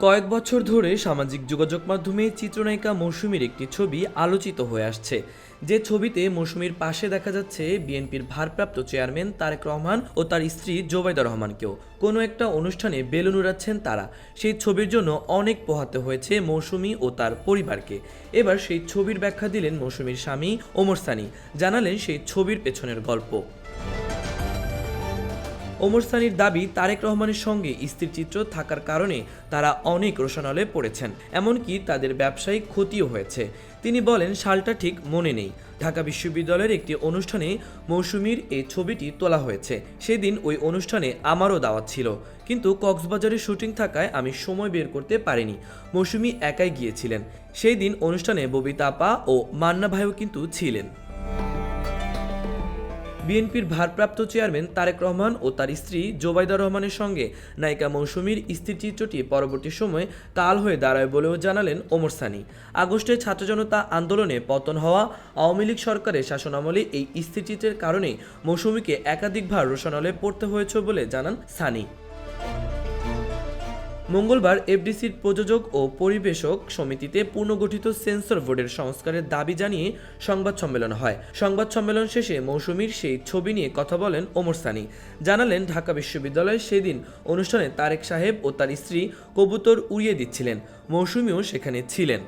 কয়েক বছর ধরে সামাজিক যোগাযোগ মাধ্যমে চিত্রনায়িকা মৌসুমীর একটি ছবি আলোচিত হয়ে আসছে। যে ছবিতে মৌসুমীর পাশে দেখা যাচ্ছে বিএনপির ভারপ্রাপ্ত চেয়ারম্যান তারেক রহমান ও তার স্ত্রী জোবাইদা রহমানকেও। কোনো একটা অনুষ্ঠানে বেলুন উড়াচ্ছেন তারা। সেই ছবির জন্য অনেক পোহাতে হয়েছে মৌসুমী ও তার পরিবারকে। এবার সেই ছবির ব্যাখ্যা দিলেন মৌসুমীর স্বামী ওমর সানি। জানালেন সেই ছবির পেছনের গল্প। ওমর সানির দাবি, তারেক রহমানের সঙ্গে স্থির চিত্র থাকার কারণে তারা অনেক রোশনালে পড়েছেন, এমনকি তাদের ব্যবসায়িক ক্ষতিও হয়েছে। তিনি বলেন, সালটা ঠিক মনে নেই। ঢাকা বিশ্ববিদ্যালয়ের একটি অনুষ্ঠানে মৌসুমীর এই ছবিটি তোলা হয়েছে। সেদিন ওই অনুষ্ঠানে আমারও দাওয়াত ছিল। কিন্তু কক্সবাজারে শুটিং থাকায় আমি সময় বের করতে পারিনি। মৌসুমী একাই গিয়েছিলেন। সেই দিন অনুষ্ঠানে ববিতা আপা ও মান্না ভাইও কিন্তু ছিলেন। বিএনপির ভারপ্রাপ্ত চেয়ারম্যান তারেক রহমান ও তার স্ত্রী জোবাইদা রহমানের সঙ্গে নায়িকা মৌসুমীর স্থিরচিত্রটি পরবর্তী সময়ে কাল হয়ে দাঁড়ায় বলেও জানালেন ওমর সানি। আগস্টে ছাত্র জনতা আন্দোলনে পতন হওয়া আওয়ামী লীগ সরকারের শাসনামলে এই স্থিরচিত্রের কারণে মৌসুমীকে একাধিকবার রোশনালয়ে পড়তে হয়েছে বলে জানান সানি। মঙ্গলবার এফডিসির প্রযোজক ও পরিবেশক সমিতিতে পুনর্গঠিত সেন্সর বোর্ডের সংস্কারের দাবি জানিয়ে সংবাদ সম্মেলন হয়। সংবাদ সম্মেলন শেষে মৌসুমীর সেই ছবি নিয়ে কথা বলেন ওমর সানি। জানালেন, ঢাকা বিশ্ববিদ্যালয়ে সেদিন অনুষ্ঠানে তারেক সাহেব ও তার স্ত্রী কবুতর উড়িয়ে দিচ্ছিলেন। মৌসুমীও সেখানে ছিলেন।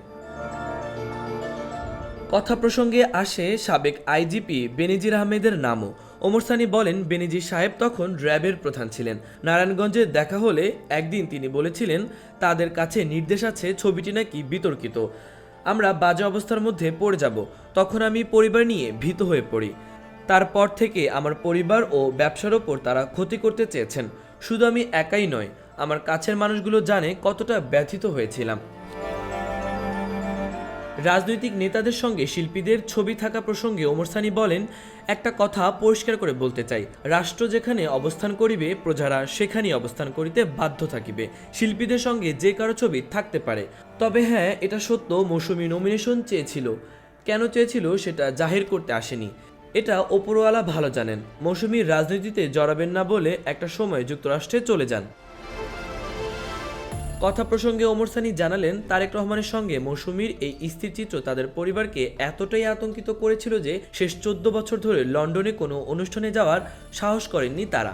কথা প্রসঙ্গে আসে সাবেক আইজিপি বেনিজির আহমেদের নামও। ওমর সানি বলেন, বেনিজি সাহেব তখন র্যাবের প্রধান ছিলেন। নারায়ণগঞ্জে দেখা হলে একদিন তিনি বলেছিলেন, তাদের কাছে নির্দেশ আছে, ছবিটি নাকি বিতর্কিত। আমরা বাজে অবস্থার মধ্যে পড়ে যাব। তখন আমি পরিবার নিয়ে ভীত হয়ে পড়ি। তারপর থেকে আমার পরিবার ও ব্যবসার ওপর তারা ক্ষতি করতে চেয়েছেন। শুধু আমি একাই নয়, আমার কাছের মানুষগুলো জানে কতটা ব্যথিত হয়েছিলাম। রাজনৈতিক নেতাদের সঙ্গে শিল্পীদের ছবি থাকা প্রসঙ্গে ওমর সানি বলেন, একটা কথা পরিষ্কার করে বলতে চাই। রাষ্ট্র যেখানে অবস্থান করিবে, প্রজারা সেখানেই অবস্থান করিতে বাধ্য থাকিবে। শিল্পীদের সঙ্গে যে কারও ছবি থাকতে পারে। তবে হ্যাঁ এটা সত্য, মৌসুমি নমিনেশন চেয়েছিল। কেন চেয়েছিল সেটা জাহির করতে আসেনি। এটা ওপরওয়ালা ভালো জানেন। মৌসুমীর রাজনীতিতে জড়াবেন না বলে একটা সময় যুক্তরাষ্ট্রে চলে যান। কথা প্রসঙ্গে ওমর সানি জানালেন, তারেক রহমানের সঙ্গে মৌসুমীর এই স্থিরচিত্র তাদের পরিবারকে এতটাই আতঙ্কিত করেছিল যে শেষ চোদ্দ বছর ধরে লন্ডনে কোনো অনুষ্ঠানে যাওয়ার সাহস করেননি তারা।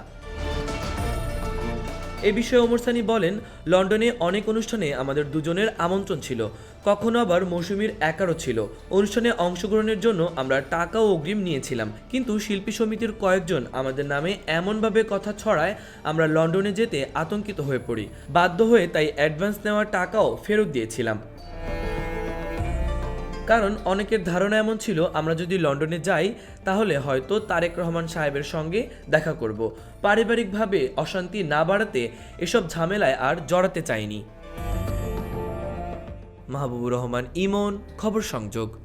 এ বিষয়ে ওমর সানি বলেন, লন্ডনে অনেক অনুষ্ঠানে আমাদের দুজনের আমন্ত্রণ ছিল। কখনো আবার মৌসুমীর একারও ছিল। অনুষ্ঠানে অংশগ্রহণের জন্য আমরা টাকা ও অগ্রিম নিয়েছিলাম। কিন্তু শিল্পী সমিতির কয়েকজন আমাদের নামে এমনভাবে কথা ছড়ায়, আমরা লন্ডনে যেতে আতঙ্কিত হয়ে পড়ি। বাধ্য হয়ে তাই অ্যাডভান্স নেওয়া টাকাও ফেরত দিয়েছিলাম। কারণ অনেকের ধারণা এমন ছিল, আমরা যদি লন্ডনে যাই, তাহলে হয়তো তারেক রহমান সাহেবের সঙ্গে দেখা করব। পারিবারিকভাবে অশান্তি না বাড়াতে এসব ঝামেলায় আর জড়াতে চাইনি। মাহবুবুর রহমান, ইমন, খবর সংযোগ।